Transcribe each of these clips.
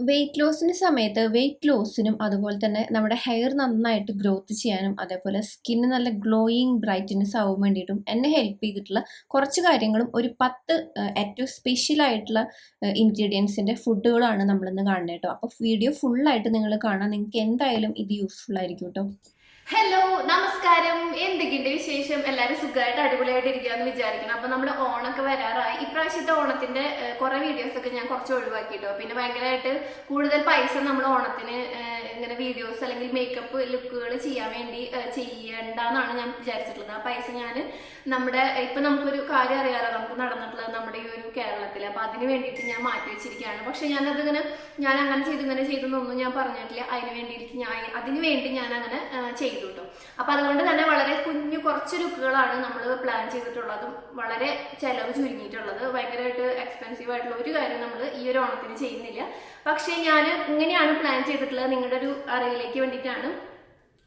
Wait ലോസിന് സമയത്ത് wait ലോസിനും അതുപോലെ തന്നെ നമ്മുടെ ഹെയർ നന്നായിട്ട് ഗ്രോത്ത് ചെയ്യാനും അതേപോലെ സ്കിന്ന് നല്ല ഗ്ലോയിങ് ബ്രൈറ്റ്നെസ് ആവാൻ വേണ്ടിയിട്ടും എന്നെ ഹെൽപ്പ് ചെയ്തിട്ടുള്ള കുറച്ച് കാര്യങ്ങളും ഒരു പത്ത് ഏറ്റവും സ്പെഷ്യൽ ആയിട്ടുള്ള ഇൻഗ്രീഡിയൻസിന്റെ ഫുഡുകളാണ് നമ്മളിന്ന് കാണുന്നത് കേട്ടോ. അപ്പോൾ വീഡിയോ ഫുള്ളായിട്ട് നിങ്ങൾ കാണാൻ നിങ്ങൾക്ക് എന്തായാലും ഇത് യൂസ്ഫുൾ ആയിരിക്കും കേട്ടോ. ഹലോ നമസ്കാരം. എന്തൊക്കെയുണ്ട് വിശേഷം? എല്ലാവരും സുഖമായിട്ട് അടിപൊളിയായിട്ട് ഇരിക്കുകയെന്ന് വിചാരിക്കണം അപ്പൊ നമ്മുടെ ഓണൊക്കെ വരാറായി. ഇപ്രാവശ്യത്തെ ഓണത്തിന്റെ കുറേ വീഡിയോസ് ഒക്കെ ഞാൻ കുറച്ച് ഒഴിവാക്കിട്ടോ. പിന്നെ ഭയങ്കരമായിട്ട് കൂടുതൽ പൈസ നമ്മൾ ഓണത്തിന് ഇങ്ങനെ വീഡിയോസ് അല്ലെങ്കിൽ മേക്കപ്പ് ലുക്കുകൾ ചെയ്യാൻ വേണ്ടി ചെയ്യണ്ടെന്നാണ് ഞാൻ വിചാരിച്ചിട്ടുള്ളത്. ആ പൈസ ഞാൻ നമ്മുടെ ഇപ്പൊ നമുക്കൊരു കാര്യം അറിയാലോ. നമുക്ക് നടന്നിട്ടുള്ളത് നമ്മുടെ ഈ ഒരു കേരളത്തിൽ അപ്പൊ അതിന് വേണ്ടിയിട്ട് ഞാൻ മാറ്റി വെച്ചിരിക്കുകയാണ്. പക്ഷെ ഞാനതിങ്ങനെ ഞാൻ അങ്ങനെ ചെയ്തു ഇങ്ങനെ ചെയ്തു എന്നൊന്നും ഞാൻ പറഞ്ഞിട്ടില്ല. അതിന് വേണ്ടിയിട്ട് ഞാൻ അതിന് വേണ്ടി ഞാൻ അങ്ങനെ ആ, ചെയ്തു കേട്ടോ അപ്പൊ അതുകൊണ്ട് തന്നെ വളരെ കുഞ്ഞു കുറച്ച് ലുക്കുകളാണ് നമ്മൾ പ്ലാൻ ചെയ്തിട്ടുള്ളതും. വളരെ ചെലവ് ചുരുങ്ങിയിട്ടുള്ളത്. ഭയങ്കരമായിട്ട് എക്സ്പെൻസീവ് ആയിട്ടുള്ള ഒരു കാര്യം നമ്മൾ ഈ ഒരു ഓണത്തിന് ചെയ്യുന്നില്ല. പക്ഷേ ഞാൻ ഇങ്ങനെയാണ് പ്ലാൻ ചെയ്തിട്ടുള്ളത്. നിങ്ങളുടെ ഒരു അറിവിലേക്ക് വേണ്ടിയിട്ടാണ്.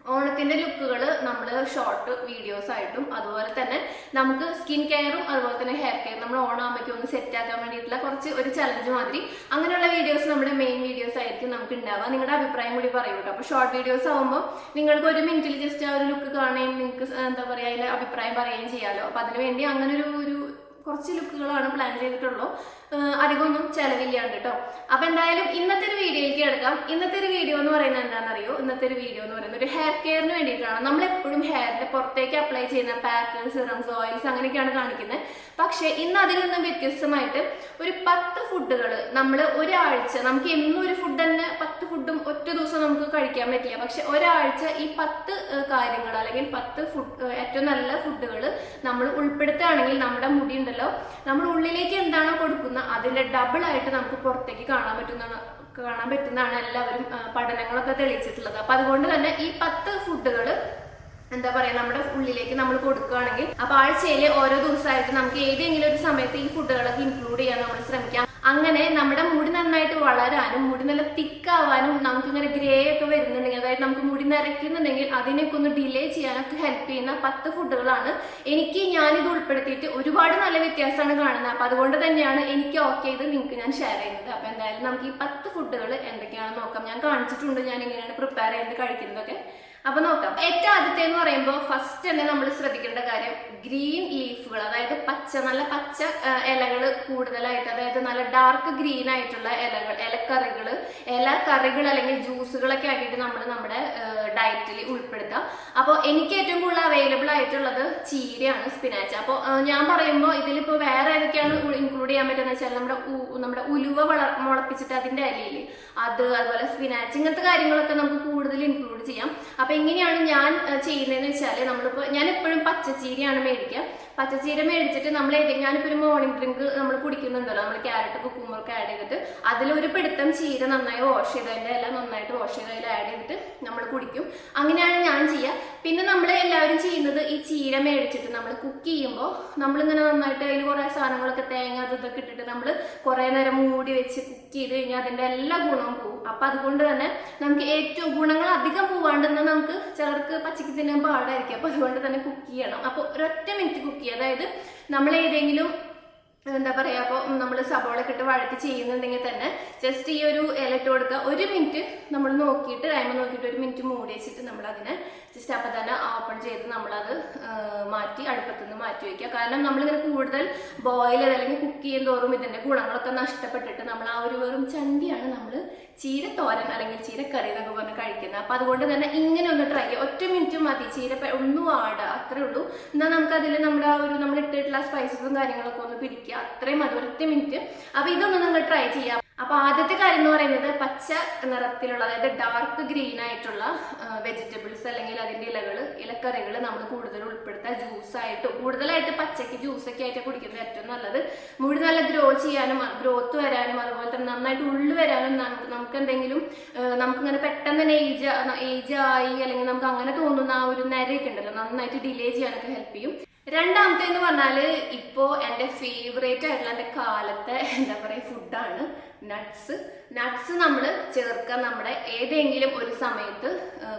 ഓണത്തിന്റെ ലുക്കുകൾ നമ്മൾ ഷോർട്ട് വീഡിയോസ് ആയിട്ടും അതുപോലെ തന്നെ നമുക്ക് സ്കിൻ കെയറും അതുപോലെ തന്നെ ഹെയർ കെയർ നമ്മൾ ഓണാകുമ്പോൾ ഒന്ന് സെറ്റ് ആക്കാൻ വേണ്ടിയിട്ടുള്ള കുറച്ച് ഒരു ചലഞ്ച് മാതിരി അങ്ങനെയുള്ള വീഡിയോസ് നമ്മുടെ മെയിൻ വീഡിയോസ് ആയിരിക്കും നമുക്ക് ഉണ്ടാവുക. നിങ്ങളുടെ അഭിപ്രായം കൂടി പറയൂ കേട്ടോ അപ്പോൾ ഷോർട്ട് വീഡിയോസ് ആകുമ്പോൾ നിങ്ങൾക്ക് ഒരു മിനിറ്റിൽ ജസ്റ്റ് ആ ഒരു ലുക്ക് കാണുകയും നിങ്ങൾക്ക് എന്താ പറയുക അതിൽ അഭിപ്രായം പറയുകയും ചെയ്യാമല്ലോ അപ്പോൾ അതിനുവേണ്ടി അങ്ങനെ ഒരു ഒരു കുറച്ച് ലുക്കുകളാണ് പ്ലാൻ ചെയ്തിട്ടുള്ളൂ. അധികമൊന്നും ചെലവില്ലാണ്ട് കേട്ടോ അപ്പൊ എന്തായാലും ഇന്നത്തെ ഒരു വീഡിയോയിലേക്ക് എടുക്കാം ഇന്നത്തെ ഒരു വീഡിയോ എന്ന് പറയുന്നത് എന്താണെന്നറിയോ? ഇന്നത്തെ ഒരു വീഡിയോ എന്ന് പറയുന്നത് ഒരു ഹെയർ കെയറിന് വേണ്ടിയിട്ടാണ്. നമ്മൾ എപ്പോഴും ഹെയറിന്റെ പുറത്തേക്ക് അപ്ലൈ ചെയ്യുന്ന പാക്ക് സിറംസ് ഓയിൽസ് അങ്ങനെയൊക്കെയാണ് കാണിക്കുന്നത് പക്ഷെ ഇന്ന് അതിൽ നിന്നും വ്യത്യസ്തമായിട്ട് ഒരു പത്ത് ഫുഡുകൾ നമ്മൾ ഒരാഴ്ച നമുക്ക് എന്നും ഒരു ഫുഡ് തന്നെ പത്ത് ഫുഡും ഒറ്റ ദിവസം നമുക്ക് കഴിക്കാൻ പറ്റില്ല. പക്ഷെ ഒരാഴ്ച ഈ പത്ത് കാര്യങ്ങൾ അല്ലെങ്കിൽ പത്ത് ഫുഡ് ഏറ്റവും നല്ല ഫുഡുകൾ നമ്മൾ ഉൾപ്പെടുത്തുകയാണെങ്കിൽ നമ്മുടെ മുടി ഉണ്ടല്ലോ. നമ്മൾ ഉള്ളിലേക്ക് എന്താണോ കൊടുക്കുന്ന അതിന്റെ ഡബിൾ ആയിട്ട് നമുക്ക് പുറത്തേക്ക് കാണാൻ പറ്റുന്നതാണ് കാണാൻ പറ്റുന്നതാണ് എല്ലാവരും പഠനങ്ങളൊക്കെ തെളിയിച്ചിട്ടുള്ളത്. അപ്പൊ അതുകൊണ്ട് തന്നെ ഈ പത്ത് ഫുഡുകൾ എന്താ പറയാ നമ്മുടെ ഉള്ളിലേക്ക് നമ്മൾ കൊടുക്കുകയാണെങ്കിൽ അപ്പൊ ആഴ്ചയിലെ ഓരോ ദിവസമായിട്ട് നമുക്ക് ഏതെങ്കിലും ഒരു സമയത്ത് ഈ ഫുഡുകളൊക്കെ ഇൻക്ലൂഡ് ചെയ്യാൻ നമ്മൾ ശ്രമിക്കാം. അങ്ങനെ നമ്മുടെ മുടി നന്നായിട്ട് വളരാനും മുടി നല്ല തിക്കാവാനും നമുക്ക് ഇങ്ങനെ ഗ്രേ ഒക്കെ വരുന്നുണ്ടെങ്കിൽ അതായത് നമുക്ക് മുടി നിറയ്ക്കുന്നുണ്ടെങ്കിൽ അതിനൊക്കെ ഒന്ന് ഡിലേ ചെയ്യാനൊക്കെ ഹെൽപ്പ് ചെയ്യുന്ന പത്ത് ഫുഡുകളാണ്. എനിക്ക് ഞാനിത് ഉൾപ്പെടുത്തിയിട്ട് ഒരുപാട് നല്ല വ്യത്യാസമാണ് കാണുന്നത്. അപ്പൊ അതുകൊണ്ട് തന്നെയാണ് എനിക്ക് ഓക്കെ ഇത് നിങ്ങൾക്ക് ഞാൻ ഷെയർ ചെയ്യുന്നത്. അപ്പൊ എന്തായാലും നമുക്ക് ഈ പത്ത് ഫുഡുകൾ എന്തൊക്കെയാണെന്ന് നോക്കാം. ഞാൻ കാണിച്ചിട്ടുണ്ട് ഞാൻ എങ്ങനെയാണ് പ്രിപ്പയർ ചെയ്ത് കഴിക്കുന്നതൊക്കെ. അപ്പൊ നോക്കാം. ഏറ്റവും ആദ്യത്തെ എന്ന് പറയുമ്പോൾ ഫസ്റ്റ് തന്നെ നമ്മൾ ശ്രദ്ധിക്കേണ്ട കാര്യം ഗ്രീൻ ലീഫുകൾ അതായത് പച്ച നല്ല പച്ച ഇലകൾ കൂടുതലായിട്ട് അതായത് നല്ല ഡാർക്ക് ഗ്രീൻ ആയിട്ടുള്ള ഇലകൾ ഇലക്കറികൾ ഇല കറികൾ അല്ലെങ്കിൽ ജ്യൂസുകളൊക്കെ ആക്കിയിട്ട് നമ്മൾ നമ്മുടെ ഡയറ്റിൽ ഉൾപ്പെടുത്താം. അപ്പോൾ എനിക്ക് ഏറ്റവും കൂടുതൽ അവൈലബിൾ ആയിട്ടുള്ളത് ചീരയാണ് സ്പിനാച്ച് അപ്പോൾ ഞാൻ പറയുമ്പോൾ ഇതിലിപ്പോൾ വേറെ ഏതൊക്കെയാണ് ഇൻക്ലൂഡ് ചെയ്യാൻ പറ്റുന്നത് വെച്ചാൽ നമ്മുടെ നമ്മുടെ ഉലുവ വള മുളപ്പിച്ചിട്ട് അതിന്റെ ഇലയിൽ അത് അതുപോലെ സ്പിനാച്ച് ഇങ്ങനത്തെ കാര്യങ്ങളൊക്കെ നമുക്ക് കൂടുതൽ ഇൻക്ലൂഡ് ചെയ്യാം. എങ്ങനെയാണ് ഞാൻ ചെയ്യുന്നതെന്ന് വെച്ചാൽ നമ്മളിപ്പോ ഞാൻ എപ്പോഴും പച്ചച്ചീരയാണ് മേടിക്കുക. പച്ചച്ചീര മേടിച്ചിട്ട് നമ്മൾ ഏതെങ്കിലും ഞാനിപ്പോ ഒരു മോർണിംഗ് ഡ്രിങ്ക് നമ്മൾ കുടിക്കുന്നുണ്ടല്ലോ നമ്മൾ ക്യാരറ്റ് കുക്കുമ്പറൊക്കെ ആഡ് ചെയ്തിട്ട് അതിലൊരു പിടുത്തം ചീര നന്നായി വാഷ് ചെയ്ത് അതിന്റെ എല്ലാം നന്നായിട്ട് വാഷ് ചെയ്ത് അതിൽ ആഡ് ചെയ്തിട്ട് നമ്മൾ കുടിക്കും. അങ്ങനെയാണ് ഞാൻ ചെയ്യുക പിന്നെ നമ്മൾ എല്ലാവരും ചെയ്യുന്നത് ഈ ചീര മേടിച്ചിട്ട് നമ്മൾ കുക്ക് ചെയ്യുമ്പോൾ നമ്മളിങ്ങനെ നന്നായിട്ട് അതിൽ കുറേ സാധനങ്ങളൊക്കെ തേങ്ങ അത് ഇതൊക്കെ ഇട്ടിട്ട് നമ്മൾ കുറേ നേരം മൂടി വെച്ച് കുക്ക് ചെയ്ത് കഴിഞ്ഞാൽ അതിന്റെ എല്ലാ ഗുണവും പോകും. അപ്പൊ അതുകൊണ്ട് തന്നെ നമുക്ക് ഏറ്റവും ഗുണങ്ങൾ അധികം പോവാണ്ടെന്ന് നമുക്ക് ചിലർക്ക് പച്ചക്ക് തിന്നാൻ പാടായിരിക്കും. അപ്പൊ അതുകൊണ്ട് തന്നെ കുക്ക് ചെയ്യണം. അപ്പോൾ ഒരൊറ്റ മിനിറ്റ് കുക്ക് ചെയ്യുക. അതായത് നമ്മൾ ഏതെങ്കിലും എന്താ പറയാ അപ്പോൾ നമ്മൾ സബോളൊക്കെ ഇട്ട് വഴറ്റി ചെയ്യുന്നുണ്ടെങ്കിൽ തന്നെ ജസ്റ്റ് ഈ ഒരു ഇലട്ട് കൊടുക്കുക. ഒരു മിനിറ്റ് നമ്മൾ നോക്കിയിട്ട് ടൈം നോക്കിയിട്ട് ഒരു മിനിറ്റ് മൂടി വെച്ചിട്ട് നമ്മൾ അതിനെ ജസ്റ്റ് അപ്പം തന്നെ ഓപ്പൺ ചെയ്ത് നമ്മളത് മാറ്റി അടുപ്പത്തു നിന്ന് മാറ്റി വയ്ക്കുക കാരണം നമ്മളിങ്ങനെ കൂടുതൽ ബോയിൽ ചെയ്ത് അല്ലെങ്കിൽ കുക്ക് ചെയ്യും തോറും ഇതിന്റെ ഗുണങ്ങളൊക്കെ നഷ്ടപ്പെട്ടിട്ട് നമ്മൾ ആ ഒരു വെറും ചണ്ടിയാണ് നമ്മൾ ചീരത്തോരൻ അല്ലെങ്കിൽ ചീരക്കറി എന്നൊക്കെ പറഞ്ഞ് കഴിക്കുന്നത്. അപ്പം അതുകൊണ്ട് തന്നെ ഇങ്ങനെ ഒന്ന് ട്രൈ ചെയ്യുക. ഒറ്റ മിനിറ്റ് മതി. ചീര ഒന്നും ആടുക അത്രേ ഉള്ളൂ. എന്നാൽ നമുക്കതിൽ നമ്മുടെ ആ ഒരു നമ്മൾ ഇട്ടിട്ടുള്ള സ്പൈസസും കാര്യങ്ങളൊക്കെ ഒന്ന് പിടിക്കുക. അത്രയും മതി. ഒറ്റ മിനിറ്റ് അപ്പം ഇതൊന്ന് നിങ്ങൾ ട്രൈ ചെയ്യാം അപ്പൊ ആദ്യത്തെ കാര്യം എന്ന് പറയുന്നത് പച്ച നിറത്തിലുള്ള അതായത് ഡാർക്ക് ഗ്രീൻ ആയിട്ടുള്ള വെജിറ്റബിൾസ് അല്ലെങ്കിൽ അതിന്റെ ഇലകൾ ഇലക്കറികൾ നമ്മൾ കൂടുതൽ ജ്യൂസ് ആയിട്ട് കൂടുതലായിട്ട് പച്ചക്ക് ജ്യൂസ് ഒക്കെ ആയിട്ട് കുടിക്കുന്നത് ഏറ്റവും നല്ലത്. മുടി നല്ല ഗ്രോ ചെയ്യാനും ഗ്രോത്ത് വരാനും അതുപോലെ തന്നെ നന്നായിട്ട് ഉള്ളു വരാനും നമുക്ക് എന്തെങ്കിലും നമുക്ക് നമുക്കിങ്ങനെ പെട്ടെന്ന് തന്നെ ഏജ് ഏജ് ആയി അല്ലെങ്കിൽ നമുക്ക് അങ്ങനെ തോന്നുന്ന ആ ഒരു നരയൊക്കെ ഉണ്ടല്ലോ നന്നായിട്ട് ഡിലേ ചെയ്യാനൊക്കെ ഹെൽപ്പ് ചെയ്യും. രണ്ടാമത്തെ എന്ന് പറഞ്ഞാൽ ഇപ്പോ എന്റെ ഫേവറേറ്റ് ആയിട്ടുള്ള എന്റെ കാലത്തെ എന്താ പറയാ ഫുഡാണ് നട്ട്സ് നട്ട്സ് നമ്മൾ ചേർക്കുക നമ്മുടെ ഏതെങ്കിലും ഒരു സമയത്ത്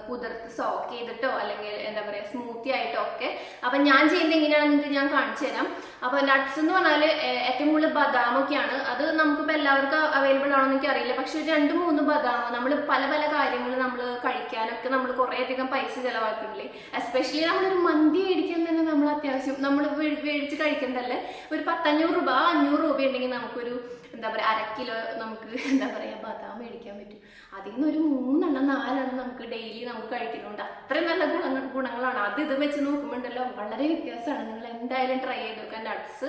കുതിർത്ത് സോക്ക് ചെയ്തിട്ടോ അല്ലെങ്കിൽ എന്താ പറയുക സ്മൂത്തി ആയിട്ടോ ഒക്കെ അപ്പം ഞാൻ ചെയ്യുന്നത് എങ്ങനെയാണെന്ന് ഞാൻ കാണിച്ചു തരാം. അപ്പോൾ നട്ട്സ് എന്ന് പറഞ്ഞാൽ ഏറ്റവും കൂടുതൽ ബദാമൊക്കെയാണ്. അത് നമുക്കിപ്പോൾ എല്ലാവർക്കും അവൈലബിൾ ആണോ എനിക്ക് അറിയില്ല പക്ഷെ രണ്ട് മൂന്ന് ബദാം നമ്മൾ പല പല കാര്യങ്ങൾ നമ്മൾ കഴിക്കാനൊക്കെ നമ്മൾ കുറേ അധികം പൈസ ചിലവാക്കുന്നില്ലേ എസ്പെഷ്യലി നമ്മളൊരു മന്തി മേടിക്കാൻ തന്നെ നമ്മൾ അത്യാവശ്യം നമ്മൾ മേടിച്ച് കഴിക്കുന്നതല്ലേ? ഒരു പത്തഞ്ഞൂറ് രൂപ അഞ്ഞൂറ് രൂപ ഉണ്ടെങ്കിൽ നമുക്കൊരു എന്താ പറയുക അര കിലോ നമുക്ക് എന്താ പറയുക ബദാം മേടിക്കാൻ പറ്റും. അതിൽ നിന്ന് ഒരു മൂന്നെണ്ണം നാലെണ്ണം നമുക്ക് ഡെയിലി നമുക്ക് കഴിക്കുന്നുണ്ട്. അത്രയും നല്ല ഗുണങ്ങൾ ഗുണങ്ങളാണ്. അത് ഇത് വെച്ച് നോക്കുമ്പോണ്ടല്ലോ വളരെ വ്യത്യാസമാണ്. നിങ്ങൾ എന്തായാലും ട്രൈ ചെയ്ത് നോക്കാൻ നട്ട്സ്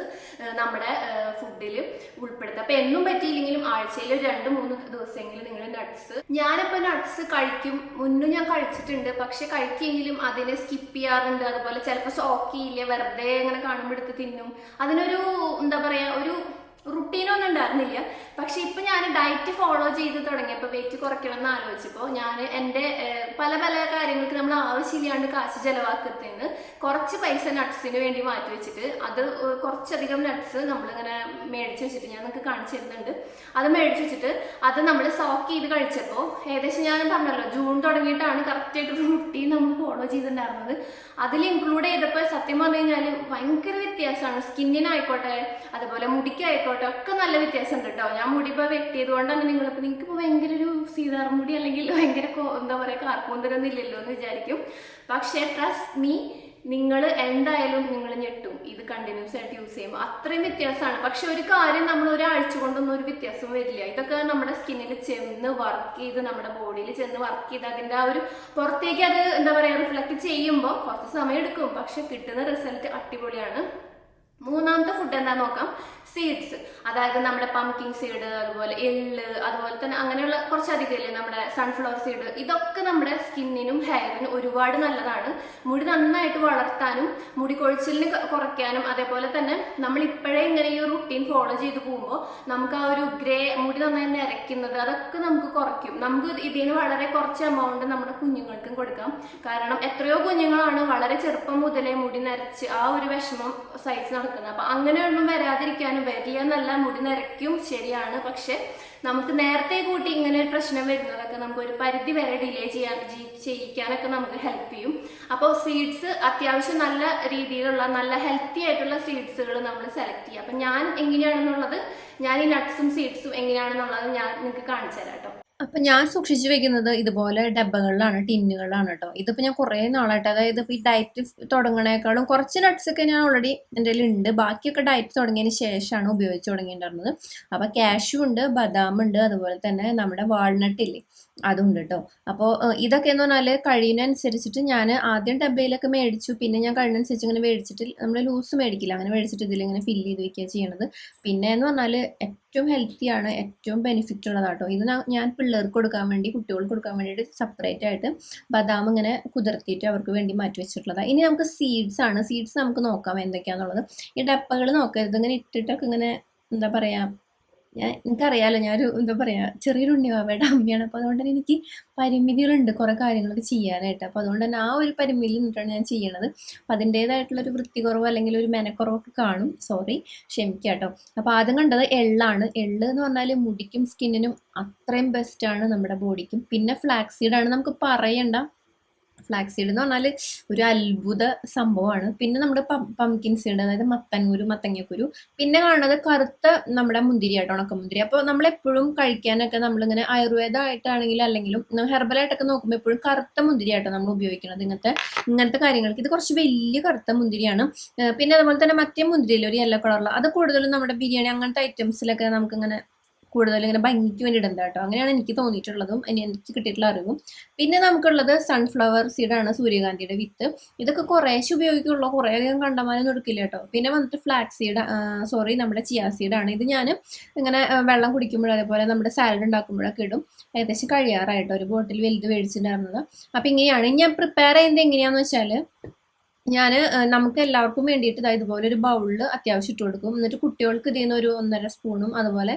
നമ്മുടെ ഫുഡിൽ ഉൾപ്പെടുത്തുക അപ്പം എന്നും പറ്റിയില്ലെങ്കിലും ആഴ്ചയിൽ ഒരു രണ്ട് മൂന്ന് ദിവസമെങ്കിലും നിങ്ങൾ നട്ട്സ് ഞാനിപ്പോൾ നട്ട്സ് കഴിക്കും. മുന്നും ഞാൻ കഴിച്ചിട്ടുണ്ട്. പക്ഷെ കഴിക്കുമെങ്കിലും അതിനെ സ്കിപ്പ് ചെയ്യാറുണ്ട്. അതുപോലെ ചിലപ്പോൾ സോക്കിയില്ല വെറുതെ അങ്ങനെ കാണുമ്പോൾ എടുത്ത് തിന്നും. അതിനൊരു എന്താ പറയുക ഒരു റുട്ടീനൊന്നും ഉണ്ടായിരുന്നില്ല. പക്ഷെ ഇപ്പൊ ഞാൻ ഡയറ്റ് ഫോളോ ചെയ്ത് തുടങ്ങിയപ്പോൾ വെയിറ്റ് കുറയ്ക്കണം എന്ന് ആലോചിച്ചപ്പോൾ ഞാൻ എന്റെ പല പല കാര്യങ്ങൾക്ക് നമ്മൾ ആവശ്യമില്ലാണ്ട് കാശ് ചെലവാക്കത്തേന്ന് കുറച്ച് പൈസ നട്ട്സിന് വേണ്ടി മാറ്റി വെച്ചിട്ട് അത് കുറച്ചധികം നട്ട്സ് നമ്മളിങ്ങനെ മേടിച്ച് വെച്ചിട്ട് ഞാൻ നിങ്ങൾക്ക് കാണിച്ചു തരുന്നുണ്ട്. അത് മേടിച്ച് വെച്ചിട്ട് അത് നമ്മൾ സോക്ക് ചെയ്ത് കഴിച്ചപ്പോൾ ഏകദേശം ഞാൻ പറഞ്ഞല്ലോ ജൂൺ തുടങ്ങിയിട്ടാണ് കറക്റ്റായിട്ട് റുട്ടീൻ നമ്മൾ ഫോളോ ചെയ്തിട്ടുണ്ടായിരുന്നത്. അതിൽ ഇൻക്ലൂഡ് ചെയ്തപ്പോൾ സത്യം പറഞ്ഞു കഴിഞ്ഞാൽ ഭയങ്കര വ്യത്യാസമാണ്. സ്കിന്നിനായിക്കോട്ടെ അതുപോലെ മുടിക്കായിക്കോട്ടെ ഒക്കെ നല്ല വ്യത്യാസം ഉണ്ട് കേട്ടോ ഞാൻ മുടി ഇപ്പോൾ വെട്ടിയത് കൊണ്ടാണ് നിങ്ങളിപ്പോൾ നിങ്ങൾക്ക് ഇപ്പോൾ ഭയങ്കര ഒരു സീതാർ മുടി അല്ലെങ്കിൽ ഭയങ്കര എന്താ പറയുക കാർക്കൂന്തരൊന്നും ഇല്ലല്ലോ എന്ന് വിചാരിക്കും. പക്ഷേ ട്രസ്റ്റ് മീ നിങ്ങൾ എന്തായാലും നിങ്ങൾ ഞെട്ടും. ഇത് കണ്ടിന്യൂസ് ആയിട്ട് യൂസ് ചെയ്യുമ്പോൾ അത്രയും വ്യത്യാസമാണ്. പക്ഷെ ഒരു കാര്യം നമ്മൾ ഒരാഴ്ച കൊണ്ടൊന്നും ഒരു വ്യത്യാസം വരില്ല. ഇതൊക്കെ നമ്മുടെ സ്കിന്നിൽ ചെന്ന് വർക്ക് ചെയ്ത് നമ്മുടെ ബോഡിയിൽ ചെന്ന് വർക്ക് ചെയ്ത് അതിന്റെ ആ ഒരു പുറത്തേക്ക് അത് എന്താ പറയുക റിഫ്ലക്ട് ചെയ്യുമ്പോൾ കുറച്ച് സമയം എടുക്കും. പക്ഷെ കിട്ടുന്ന റിസൾട്ട് അടിപൊളിയാണ്. മൂന്നാമത്തെ ഫുഡ് എന്താ നോക്കാം. സീഡ്സ് അതായത് നമ്മുടെ പംകിൻ സീഡ് അതുപോലെ എള്ള് അതുപോലെ തന്നെ അങ്ങനെയുള്ള കുറച്ചധികം ഇല്ലേ നമ്മുടെ സൺഫ്ലവർ സീഡ് ഇതൊക്കെ നമ്മുടെ സ്കിന്നിനും ഹെയറിനും ഒരുപാട് നല്ലതാണ്. മുടി നന്നായിട്ട് വളർത്താനും മുടി കൊഴിച്ചിലിന് കുറയ്ക്കാനും അതേപോലെ തന്നെ നമ്മൾ ഇപ്പോഴേ ഇങ്ങനെ ഈ റുട്ടീൻ ഫോളോ ചെയ്ത് പോകുമ്പോൾ നമുക്ക് ആ ഒരു ഗ്രേ മുടി നന്നായി നിരക്കുന്നത് അതൊക്കെ നമുക്ക് കുറയ്ക്കും. നമുക്ക് ഇതിന് വളരെ കുറച്ച് എമൗണ്ട് നമ്മുടെ കുഞ്ഞുങ്ങൾക്കും കൊടുക്കാം. കാരണം എത്രയോ കുഞ്ഞുങ്ങളാണ് വളരെ ചെറുപ്പം മുതലേ മുടി നരച്ച് ആ ഒരു വിഷമം സഹിച്ച് അപ്പൊ അങ്ങനെയൊന്നും വരാതിരിക്കാനും വരില്ല എന്നല്ല മുടി നിരക്കും ശരിയാണ്. പക്ഷെ നമുക്ക് നേരത്തെ കൂട്ടി ഇങ്ങനെ ഒരു പ്രശ്നം വരുന്നതൊക്കെ നമുക്ക് ഒരു പരിധി വരെ ഡിലേ ചെയ്യാൻ ചെയ്യിക്കാനൊക്കെ നമുക്ക് ഹെൽപ്പ് ചെയ്യും. അപ്പോൾ സീഡ്സ് അത്യാവശ്യം നല്ല രീതിയിലുള്ള നല്ല ഹെൽത്തി ആയിട്ടുള്ള സീഡ്സുകൾ നമ്മൾ സെലക്ട് ചെയ്യുക. അപ്പം ഞാൻ എങ്ങനെയാണെന്നുള്ളത് ഞാൻ ഈ നട്ട്സും സീഡ്സും എങ്ങനെയാണെന്നുള്ളത് ഞാൻ നിങ്ങൾക്ക് കാണിച്ചു തരാം കേട്ടോ. അപ്പൊ ഞാൻ സൂക്ഷിച്ചു വെക്കുന്നത് ഇതുപോലെ ഡബ്ബകളിലാണ് ടിന്നുകളിലാണ് കേട്ടോ ഇതിപ്പോ ഞാൻ കുറേ നാളായിട്ട് അതായത് ഇപ്പൊ ഈ ഡയറ്റ് തുടങ്ങണേക്കാളും കുറച്ച് നട്ട്സ് ഒക്കെ ഞാൻ ഓൾറെഡി എന്റെ ഉണ്ട്. ബാക്കിയൊക്കെ ഡയറ്റ് തുടങ്ങിയതിന് ശേഷമാണ് ഉപയോഗിച്ച് തുടങ്ങിയിട്ടുണ്ടായിരുന്നത്. അപ്പൊ കാഷ്യൂ ഉണ്ട് ബദാം ഉണ്ട് അതുപോലെ തന്നെ നമ്മുടെ വാൾനട്ട് ഇല്ലേ? അതുണ്ട് കേട്ടോ അപ്പോൾ ഇതൊക്കെ എന്ന് പറഞ്ഞാൽ കഴിയുന്നതനുസരിച്ചിട്ട് ഞാൻ ആദ്യം ഡബ്ബയിലൊക്കെ മേടിച്ചു. പിന്നെ ഞാൻ കഴിയുന്നതനുസരിച്ച് ഇങ്ങനെ മേടിച്ചിട്ട് നമ്മൾ ലൂസ് മേടിക്കില്ല. അങ്ങനെ മേടിച്ചിട്ട് ഇതിലിങ്ങനെ ഫില്ല് ചെയ്ത് വെക്കുക ചെയ്യണത്. പിന്നെ എന്ന് പറഞ്ഞാൽ ഏറ്റവും ഹെൽത്തിയാണ് ഏറ്റവും ബെനിഫിറ്റ് ഉള്ളതാട്ടോ. ഇത് ഞാൻ- ഞാൻ പിള്ളേർക്ക് കൊടുക്കാൻ വേണ്ടി കുട്ടികൾക്ക് കൊടുക്കാൻ വേണ്ടിയിട്ട് സെപ്പറേറ്റ് ആയിട്ട് ബദാം ഇങ്ങനെ കുതിർത്തിയിട്ട് അവർക്ക് വേണ്ടി മാറ്റി വെച്ചിട്ടുള്ളതാണ് ഇനി നമുക്ക് സീഡ്സ് ആണ്. സീഡ്സ് നമുക്ക് നോക്കാം എന്തൊക്കെയാണെന്നുള്ളത് ഈ ഡപ്പകൾ നോക്കരുത്. ഇങ്ങനെ ഇട്ടിട്ടൊക്കെ ഇങ്ങനെ എന്താ പറയുക ഞാൻ എനിക്കറിയാലോ ഞാനൊരു എന്താ പറയാ ചെറിയൊരു ഉണ്ണിവാവയുടെ അമ്മയാണ്. അപ്പോൾ അതുകൊണ്ട് തന്നെ എനിക്ക് പരിമിതികളുണ്ട് കുറേ കാര്യങ്ങളൊക്കെ ചെയ്യാനായിട്ട്. അപ്പോൾ അതുകൊണ്ട് തന്നെ ആ ഒരു പരിമിതിയിൽ നിന്നിട്ടാണ് ഞാൻ ചെയ്യണത്. അപ്പോൾ അതിന്റേതായിട്ടുള്ളൊരു വൃത്തിക്കുറവ് അല്ലെങ്കിൽ ഒരു മെനക്കുറവൊക്കെ കാണും. സോറി ക്ഷമിക്കാട്ടോ. കേട്ടോ അപ്പോൾ ആദ്യം കണ്ടത് എള്ളാണ്. എള്ള് എന്ന് പറഞ്ഞാൽ മുടിക്കും സ്കിന്നിനും അത്രയും ആണ് നമ്മുടെ ബോഡിക്കും. പിന്നെ ഫ്ലാക്സീഡാണ് നമുക്ക് പറയണ്ട. ഫ്ലാക്സ് സീഡ് എന്ന് പറഞ്ഞാൽ ഒരു അത്ഭുത സംഭവമാണ്. പിന്നെ നമ്മുടെ പംകിൻ സീഡ് അതായത് മത്തൻകുരു മത്തങ്ങക്കുരു. പിന്നെ കാണുന്നത് കറുത്ത നമ്മുടെ മുന്തിരി ആട്ടോ ഉണക്കമുന്തിരി. അപ്പോൾ നമ്മളെപ്പോഴും കഴിക്കാനൊക്കെ നമ്മളിങ്ങനെ ആയുർവേദമായിട്ടാണെങ്കിലും അല്ലെങ്കിലും ഹെർബലായിട്ടൊക്കെ നോക്കുമ്പോൾ എപ്പോഴും കറുത്ത മുന്തിരി ആട്ടോ നമ്മൾ ഉപയോഗിക്കുന്നത്. ഇങ്ങനത്തെ ഇങ്ങനത്തെ കാര്യങ്ങൾക്ക്. ഇത് കുറച്ച് വലിയ കറുത്ത മുന്തിരിയാണ്. പിന്നെ അതുപോലെ തന്നെ മറ്റേ മുന്തിരിയിൽ ഒരു യെല്ലോ കളറുള്ള അത് കൂടുതലും നമ്മുടെ ബിരിയാണി അങ്ങനത്തെ ഐറ്റംസിലൊക്കെ നമുക്കിങ്ങനെ കൂടുതൽ ഇങ്ങനെ ഭംഗിക്ക് വേണ്ടി ഇടുന്നത് കേട്ടോ അങ്ങനെയാണ് എനിക്ക് തോന്നിയിട്ടുള്ളതും എനിക്ക് കിട്ടിയിട്ടുള്ള അറിവും. പിന്നെ നമുക്കുള്ളത് സൺഫ്ലവർ സീഡാണ് സൂര്യകാന്തിയുടെ വിത്ത്. ഇതൊക്കെ കുറേശ്ശെ ഉപയോഗിക്കുള്ളൂ. കുറേ അധികം കണ്ടമാനൊന്നും എടുക്കില്ല കേട്ടോ പിന്നെ വന്നിട്ട് ഫ്ലാക്സ് സീഡ് സോറി നമ്മുടെ ചിയാ സീഡാണ് ഇത് ഞാൻ ഇങ്ങനെ വെള്ളം കുടിക്കുമ്പോഴും അതേപോലെ നമ്മുടെ സാലഡ് ഉണ്ടാക്കുമ്പോഴൊക്കെ ഇടും. ഏകദേശം കഴിയാറായിട്ടോ. ഒരു ബോട്ടിൽ വലുത് മേടിച്ചിട്ടുണ്ടായിരുന്നത്. അപ്പം ഇങ്ങനെയാണ്. ഞാൻ പ്രിപ്പയർ ചെയ്യുന്നത് എങ്ങനെയാണെന്ന് വെച്ചാൽ ഞാൻ നമുക്ക് എല്ലാവർക്കും വേണ്ടിയിട്ട് ഇതാ ഇതുപോലെ ഒരു ബൗളിൽ അത്യാവശ്യം ഇട്ട് കൊടുക്കും. എന്നിട്ട് കുട്ടികൾക്ക് ഇതിൽ നിന്ന് ഒരു ഒന്നര സ്പൂണും അതുപോലെ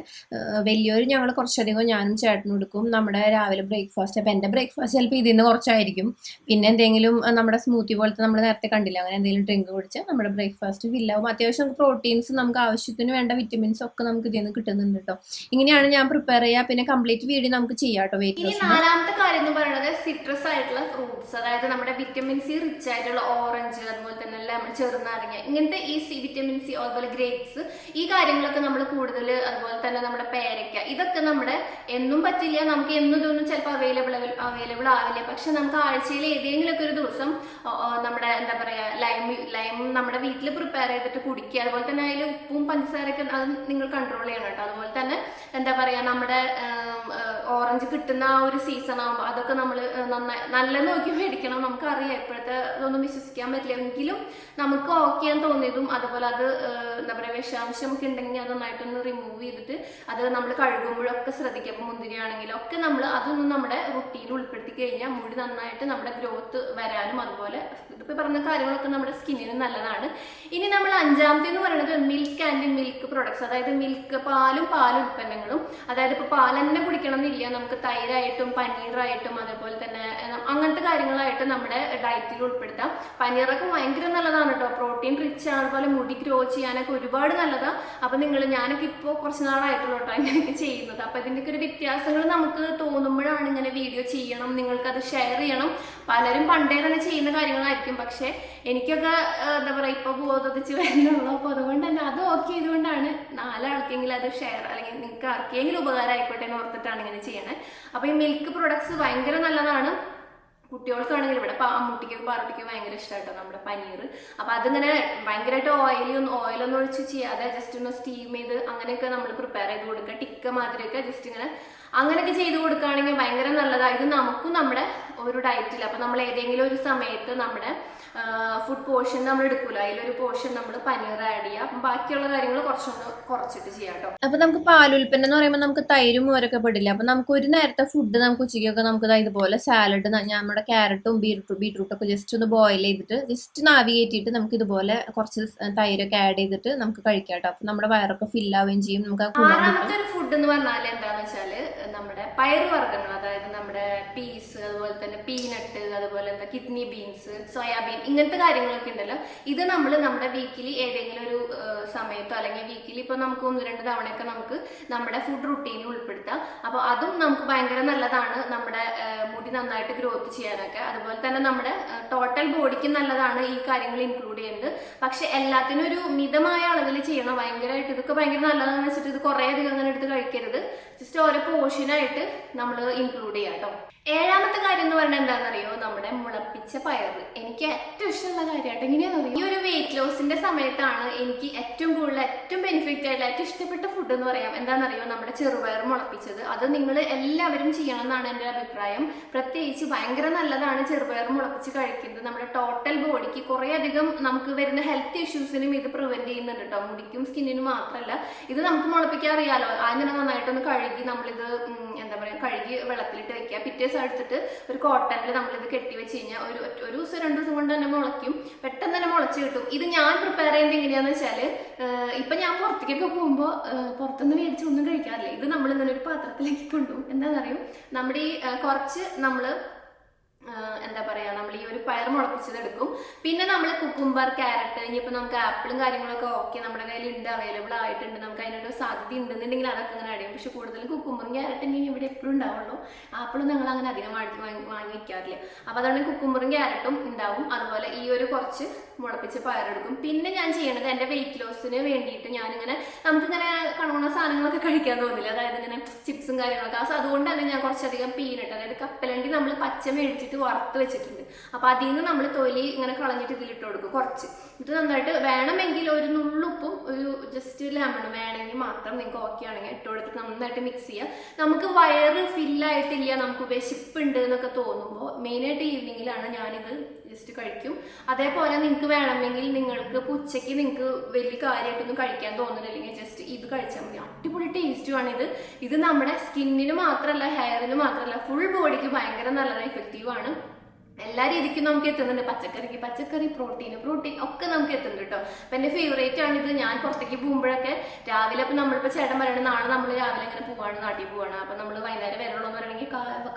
വലിയൊരു ഞങ്ങൾ കുറച്ചധികം ഞാനും ചേട്ടനും എടുക്കും. നമ്മുടെ രാവിലെ ബ്രേക്ക്ഫാസ്റ്റ്. അപ്പം എന്റെ ബ്രേക്ക്ഫാസ്റ്റ് ചിലപ്പോൾ ഇതിൽ നിന്ന് കുറച്ചായിരിക്കും. പിന്നെ എന്തെങ്കിലും നമ്മുടെ സ്മൂത്തി പോലത്തെ നമ്മൾ നേരത്തെ കണ്ടില്ല? അങ്ങനെ എന്തെങ്കിലും ഡ്രിങ്ക് കുടിച്ച് നമ്മുടെ ബ്രേക്ക്ഫാസ്റ്റ് ഫില്ലാവും അത്യാവശ്യം നമുക്ക് പ്രോട്ടീൻസ് നമുക്ക് ആവശ്യത്തിന് വേണ്ട വിറ്റമിൻസ് ഒക്കെ നമുക്ക് ഇതിൽ നിന്ന് കിട്ടുന്നുണ്ട് കേട്ടോ ഇങ്ങനെയാണ് ഞാൻ പ്രിപ്പയർ ചെയ്യുക പിന്നെ കംപ്ലീറ്റ് വീഡിയോ നമുക്ക് ചെയ്യാം കേട്ടോ വെയിറ്റ് ഇനി നാലാമത്തെ കാര്യം എന്ന് പറയുന്നത് സിട്രസ് ആയിട്ടുള്ള ഫ്രൂട്ട്സ് അതായത് നമ്മുടെ വിറ്റമിൻ സി റിച്ച് ആയിട്ടുള്ള ഓറഞ്ച് അതുപോലെ തന്നെ ലെമൺ ചെറുനാരങ്ങ ഇങ്ങനത്തെ ഈ സി വിറ്റമിൻ സി അതുപോലെ ഗ്രേപ്സ് ഈ കാര്യങ്ങളൊക്കെ നമ്മൾ കൂടുതൽ അതുപോലെ തന്നെ നമ്മുടെ പേരയ്ക്ക ഇതൊക്കെ നമ്മുടെ എന്നും പറ്റില്ല നമുക്ക് എന്നും ഇതൊന്നും ചിലപ്പോൾ അവൈലബിൾ അവൈലബിൾ ആവില്ല. പക്ഷെ നമുക്ക് ആഴ്ചയിൽ ഏതെങ്കിലുമൊക്കെ ഒരു ദിവസം നമ്മുടെ എന്താ പറയുക ലൈം ലൈം നമ്മുടെ വീട്ടിൽ പ്രിപ്പയർ ചെയ്തിട്ട് കുടിക്കുക അതുപോലെ തന്നെ അതിൽ ഉപ്പും പഞ്ചസാരയൊക്കെ അത് നിങ്ങൾ കൺട്രോൾ ചെയ്യണം കേട്ടോ. അതുപോലെ തന്നെ എന്താ പറയുക നമ്മുടെ ഓറഞ്ച് കിട്ടുന്ന ആ ഒരു സീസൺ ആകുമ്പോൾ അതൊക്കെ നമ്മൾ നന്നായി നല്ല നോക്കി മേടിക്കണം. നമുക്കറിയാം ഇപ്പോഴത്തെ ഇതൊന്നും വിശ്വസിക്കാൻ പറ്റില്ല. എങ്കിലും നമുക്ക് ഓക്കെ എന്ന് തോന്നിയതും അതുപോലെ അത് എന്താ പറയുക വിഷാംശം ഒക്കെ ഉണ്ടെങ്കിൽ അത് നന്നായിട്ടൊന്ന് റിമൂവ് ചെയ്തിട്ട് അത് നമ്മൾ കഴുകുമ്പോഴൊക്കെ ശ്രദ്ധിക്കുക. അപ്പോൾ മുന്തിരിയാണെങ്കിലും ഒക്കെ നമ്മൾ അതൊന്നും നമ്മുടെ റുട്ടീനിൽ ഉൾപ്പെടുത്തി കഴിഞ്ഞാൽ മുടി നന്നായിട്ട് നമ്മുടെ ഗ്രോത്ത് വരാനും അതുപോലെ ഇതിപ്പോൾ പറഞ്ഞ കാര്യങ്ങളൊക്കെ നമ്മുടെ സ്കിന്നിന് നല്ലതാണ്. ഇനി നമ്മൾ അഞ്ചാമത്തെ എന്ന് പറയുന്നത് മിൽക്ക് ആൻഡ് മിൽക്ക് പ്രൊഡക്ട്സ് അതായത് മിൽക്ക് പാലും പാൽ ഉൽപ്പന്നങ്ങളും അതായത് ഇപ്പോൾ പാൽ തന്നെ കുടിക്കണം എന്നില്ല നമുക്ക് തൈരായിട്ടും പനീറായിട്ടും അതേപോലെ തന്നെ അങ്ങനത്തെ കാര്യങ്ങളായിട്ട് നമ്മുടെ ഡയറ്റിൽ ഉൾപ്പെടുത്താം. പനീറൊക്കെ ഭയങ്കര നല്ലതാണ് കേട്ടോ പ്രോട്ടീൻ റിച്ച് ആണ്. അതുപോലെ മുടി ഗ്രോ ചെയ്യാനൊക്കെ ഒരുപാട് നല്ലതാണ് അപ്പം നിങ്ങൾ ഞാനൊക്കെ ഇപ്പോൾ കുറച്ച് നാളായിട്ടുള്ളൂ കേട്ടോ ഇങ്ങനെയൊക്കെ ചെയ്യുന്നത്. അപ്പം ഇതിന്റെയൊക്കെ ഒരു വ്യത്യാസങ്ങൾ നമുക്ക് തോന്നുമ്പോഴാണ് ഇങ്ങനെ വീഡിയോ ചെയ്യണം. നിങ്ങൾക്കത് ഷെയർ ചെയ്യണം. പലരും പണ്ടേ തന്നെ ചെയ്യുന്ന കാര്യങ്ങളായിരിക്കും. പക്ഷെ എനിക്കൊക്കെ എന്താ പറയുക ഇപ്പൊ ബോധത്തിച്ച് വരുന്നുള്ളൂ. അപ്പോൾ അതുകൊണ്ട് തന്നെ അത് ഓക്കെ ചെയ്തുകൊണ്ടാണ് നാലാൾക്കെങ്കിലും അത് ഷെയർ അല്ലെങ്കിൽ നിങ്ങൾക്ക് ആർക്കെങ്കിലും ഉപകാരം ആയിക്കോട്ടെ എന്ന് ഓർത്തിട്ടാണ് ഇങ്ങനെ ചെയ്യണേ. അപ്പോൾ ഈ മിൽക്ക് പ്രൊഡക്ട്സ് ഭയങ്കര നല്ലതാണ്. കുട്ടികൾക്കാണെങ്കിൽ ഇവിടെ അമ്മൂട്ടിക്ക് പാറട്ടിക്ക് ഭയങ്കര ഇഷ്ടമായിട്ടോ നമ്മുടെ പനീർ. അപ്പൊ അതിങ്ങനെ ഭയങ്കരമായിട്ട് ഓയിലി ഒന്ന് ഓയിലൊന്നും ഒഴിച്ച് ചെയ്യാതെ ജസ്റ്റ് ഒന്ന് സ്റ്റീം ചെയ്ത് അങ്ങനെയൊക്കെ നമ്മൾ പ്രിപ്പയർ ചെയ്ത് കൊടുക്കുക. ടിക്ക മാതിരിയൊക്കെ ജസ്റ്റ് ഇങ്ങനെ അങ്ങനെയൊക്കെ ചെയ്ത് കൊടുക്കുകയാണെങ്കിൽ ഭയങ്കര നല്ലതാണ് ഇത് നമുക്കും നമ്മുടെ ഒരു ഡയറ്റിൽ അപ്പം നമ്മൾ ഏതെങ്കിലും ഒരു സമയത്ത് നമ്മുടെ ഫുഡ് പോർഷൻ നമ്മൾ എടുക്കൂല? അതിലൊരു പോർഷൻ നമ്മൾ പനീർ ആഡ് ചെയ്യുക അപ്പം ബാക്കിയുള്ള കാര്യങ്ങൾ കുറച്ചൊന്ന് കുറച്ചിട്ട് ചെയ്യാം കേട്ടോ. അപ്പം നമുക്ക് പാലുൽപ്പന്നം എന്ന് പറയുമ്പോൾ നമുക്ക് തൈരും മോരൊക്കെ പെടില്ല അപ്പം നമുക്ക് ഒരു നേരത്തെ ഫുഡ് നമുക്ക് ഉച്ചയ്ക്കൊക്കെ നമുക്ക് ഇതുപോലെ സാലഡ് നമ്മുടെ ക്യാരറ്റും ബീറ്റ്റൂട്ടും ബീട്രൂട്ടൊക്കെ ഒക്കെ ജസ്റ്റ് ഒന്ന് ബോയിൽ ചെയ്തിട്ട് ജസ്റ്റ് നാവി കയറ്റിയിട്ട് നമുക്ക് ഇതുപോലെ കുറച്ച് തൈരൊക്കെ ആഡ് ചെയ്തിട്ട് നമുക്ക് കഴിക്കാം കേട്ടോ. അപ്പം നമ്മുടെ വയറൊക്കെ ഫില്ലാവുകയും ചെയ്യും. നമുക്ക് ഫുഡ് എന്ന് പറഞ്ഞാൽ എന്താണെന്ന് നമ്മുടെ പയറുവർഗങ്ങൾ അതായത് നമ്മുടെ പീസ് അതുപോലെ തന്നെ പീനട്ട് അതുപോലെ എന്താ കിഡ്നി ബീൻസ് സോയാബീൻ ഇങ്ങനത്തെ കാര്യങ്ങളൊക്കെ ഉണ്ടല്ലോ. ഇത് നമ്മൾ നമ്മുടെ വീക്കിലി ഏതെങ്കിലും ഒരു സമയത്തോ അല്ലെങ്കിൽ വീക്കിലി ഇപ്പോൾ നമുക്ക് ഒന്ന് രണ്ട് തവണയൊക്കെ നമുക്ക് നമ്മുടെ ഫുഡ് റുട്ടീനിൽ ഉൾപ്പെടുത്താം. അപ്പോൾ അതും നമുക്ക് ഭയങ്കര നല്ലതാണ് നമ്മുടെ മുടി നന്നായിട്ട് ഗ്രോത്ത് ചെയ്യാനൊക്കെ. അതുപോലെ തന്നെ നമ്മുടെ ടോട്ടൽ ബോഡിക്ക് നല്ലതാണ് ഈ കാര്യങ്ങൾ ഇൻക്ലൂഡ് ചെയ്യുന്നത്. പക്ഷെ എല്ലാത്തിനും ഒരു മിതമായ അളവിൽ ചെയ്യണം? ഭയങ്കരമായിട്ട് ഇതൊക്കെ ഭയങ്കര നല്ലതാണെന്ന് വെച്ചിട്ട് ഇത് കുറേ അധികം അങ്ങനെ എടുത്ത് കഴിക്കരുത്. ജസ്റ്റ് ഓരോ പോർഷനായിട്ട് നമ്മൾ ഇൻക്ലൂഡ് ചെയ്യാം കേട്ടോ ഏഴാമത്തെ കാര്യം എന്ന് പറഞ്ഞാൽ എന്താണെന്നറിയോ? നമ്മുടെ മുളപ്പിച്ച പയർ എനിക്ക് ഏറ്റവും ഇഷ്ടമുള്ള കാര്യമായിട്ട് എങ്ങനെയാണെന്ന് അറിയാം? ഈ ഒരു വെയിറ്റ് ലോസിന്റെ സമയത്താണ് എനിക്ക് ഏറ്റവും കൂടുതൽ ഏറ്റവും ബെനിഫിറ്റ് ആയിട്ടുള്ള ഏറ്റവും ഇഷ്ടപ്പെട്ട ഫുഡ് എന്ന് പറയാം. എന്താണെന്നറിയോ? നമ്മുടെ ചെറുപയർ മുളപ്പിച്ചത്. അത് നിങ്ങൾ എല്ലാവരും ചെയ്യണം എന്നാണ് എന്റെ അഭിപ്രായം. പ്രത്യേകിച്ച് ഭയങ്കര നല്ലതാണ് ചെറുപയർ മുളപ്പിച്ച് കഴിക്കുന്നത്. നമ്മുടെ ടോട്ടൽ ബോഡിക്ക് കുറേയധികം നമുക്ക് വരുന്ന ഹെൽത്ത് ഇഷ്യൂസിനും ഇത് പ്രിവെന്റ് ചെയ്യുന്നുണ്ട് കേട്ടോ മുടിക്കും സ്കിന്നിനും മാത്രമല്ല ഇത് നമുക്ക് മുളപ്പിക്കാൻ അറിയാലോ? അങ്ങനെ നന്നായിട്ടൊന്ന് കഴുകി നമ്മളിത് എന്താ പറയുക കഴുകി വെള്ളത്തിലിട്ട് വെക്കുക. പിറ്റേ ദിവസം എടുത്തിട്ട് ഒരു കോട്ടണിൽ നമ്മളിത് കെട്ടി വെച്ച് കഴിഞ്ഞാൽ ഒരു ഒരു ദിവസം രണ്ട് ദിവസം കൊണ്ട് തന്നെ മുളയ്ക്കും. പെട്ടെന്ന് തന്നെ മുളച്ച് കിട്ടും. ഇത് ഞാൻ പ്രിപ്പയർ ചെയ്യുന്നത് എങ്ങനെയാന്ന് വെച്ചാൽ ഇപ്പൊ ഞാൻ പുറത്തേക്കൊക്കെ പോകുമ്പോൾ പുറത്തുനിന്ന് മേടിച്ച് ഒന്നും കഴിക്കാറില്ല. ഇത് നമ്മൾ ഇങ്ങനെ ഒരു പാത്രത്തിലേക്ക് കൊണ്ടുപോകും. എന്താണെന്നറിയും? നമ്മുടെ ഈ കുറച്ച് നമ്മൾ ആഹ് എന്താ പറയാ നമ്മൾ ഈ ഒരു പയർ മുളപ്പിച്ചതെടുക്കും. പിന്നെ നമ്മൾ കുക്കുംബർ ക്യാരറ്റ് ഇനിയിപ്പോൾ നമുക്ക് ആപ്പിളും കാര്യങ്ങളൊക്കെ ഓക്കെ നമ്മുടെ കയ്യിൽ ഉണ്ട് അവൈലബിൾ ആയിട്ടുണ്ട് നമുക്ക് അതിനൊരു സാധ്യത ഉണ്ടെന്നുണ്ടെങ്കിൽ അതൊക്കെ അങ്ങനെ അടിയും പക്ഷെ കൂടുതലും കുക്കുംബറും ക്യാരറ്റും ഇവിടെ എപ്പോഴും ഉണ്ടാവുള്ളൂ. ആപ്പിളും ഞങ്ങൾ അങ്ങനെ അധികം വാങ്ങി വാങ്ങി- വയ്ക്കാറില്ല അപ്പോൾ അതുകൊണ്ട് കുക്കുംബറും ക്യാരറ്റും ഉണ്ടാവും. അതുപോലെ ഈ ഒരു കുറച്ച് മുളപ്പിച്ച് പയറെടുക്കും പിന്നെ ഞാൻ ചെയ്യണത് എന്റെ വെയിറ്റ് ലോസിന് വേണ്ടിയിട്ട് ഞാനിങ്ങനെ നമുക്കിങ്ങനെ കണക്കുന്ന സാധനങ്ങളൊക്കെ കഴിക്കാൻ തോന്നില്ല. അതായത് ഇങ്ങനെ ചിപ്സും കാര്യങ്ങളൊക്കെ. അതുകൊണ്ട് തന്നെ ഞാൻ കുറച്ചധികം പീനട്ട് അതായത് കപ്പലണ്ടി നമ്മൾ പച്ച മേടിച്ചിട്ട് വറുത്ത് വെച്ചിട്ടുണ്ട്. അപ്പോൾ അതിൽ നിന്ന് നമ്മൾ തൊലി ഇങ്ങനെ കളഞ്ഞിട്ട് ഇതിലിട്ട് കൊടുക്കും കുറച്ച്. ഇത് നന്നായിട്ട് വേണമെങ്കിൽ ഒരു നുള്ളുപ്പും ഒരു ജസ്റ്റ് ലെമണും വേണമെങ്കിൽ മാത്രം നിങ്ങൾക്ക് ഓക്കെ ആണെങ്കിൽ ഇട്ട് കൊടുത്തിട്ട് നന്നായിട്ട് മിക്സ് ചെയ്യുക നമുക്ക് വയറ് ഫില്ലായിട്ടില്ല നമുക്ക് വിശപ്പുണ്ട് എന്നൊക്കെ തോന്നുമ്പോൾ മെയിനായിട്ട് ഈവനിങ്ങിലാണ് ഞാനിത് ജസ്റ്റ് കഴിക്കും. അതേപോലെ നിങ്ങൾക്ക് വേണമെങ്കിൽ നിങ്ങൾക്ക് ഇപ്പോൾ ഉച്ചയ്ക്ക് നിങ്ങൾക്ക് വലിയ കാര്യമായിട്ടൊന്നും കഴിക്കാൻ തോന്നുന്നില്ലെങ്കിൽ ജസ്റ്റ് ഇത് കഴിച്ചാൽ മതി. അടിപൊളി ടേസ്റ്റുമാണ് ഇത്. ഇത് നമ്മുടെ സ്കിന്നിന് മാത്രമല്ല ഹെയറിന് മാത്രമല്ല ഫുൾ ബോഡിക്ക് ഭയങ്കര നല്ലതാണ് എഫക്റ്റീവ് ആണ്. ano എല്ലാ രീതിക്കും നമുക്ക് എത്തുന്നുണ്ട്. പച്ചക്കറിക്ക് പച്ചക്കറി പ്രോട്ടീൻ പ്രോട്ടീൻ ഒക്കെ നമുക്ക് എത്തുന്നുണ്ട് കേട്ടോ. അപ്പൊ എന്റെ ഫേവറേറ്റ് ആണിത് ഞാൻ പുറത്തേക്ക് പോകുമ്പോഴൊക്കെ രാവിലെ അപ്പൊ നമ്മളിപ്പോ ചേട്ടൻ പറയണത് നാളെ നമ്മൾ രാവിലെ ഇങ്ങനെ പോവാണ് നാട്ടിൽ പോവാണ്. അപ്പൊ നമ്മൾ വൈകുന്നേരം വരണമെന്ന് പറയണമെങ്കിൽ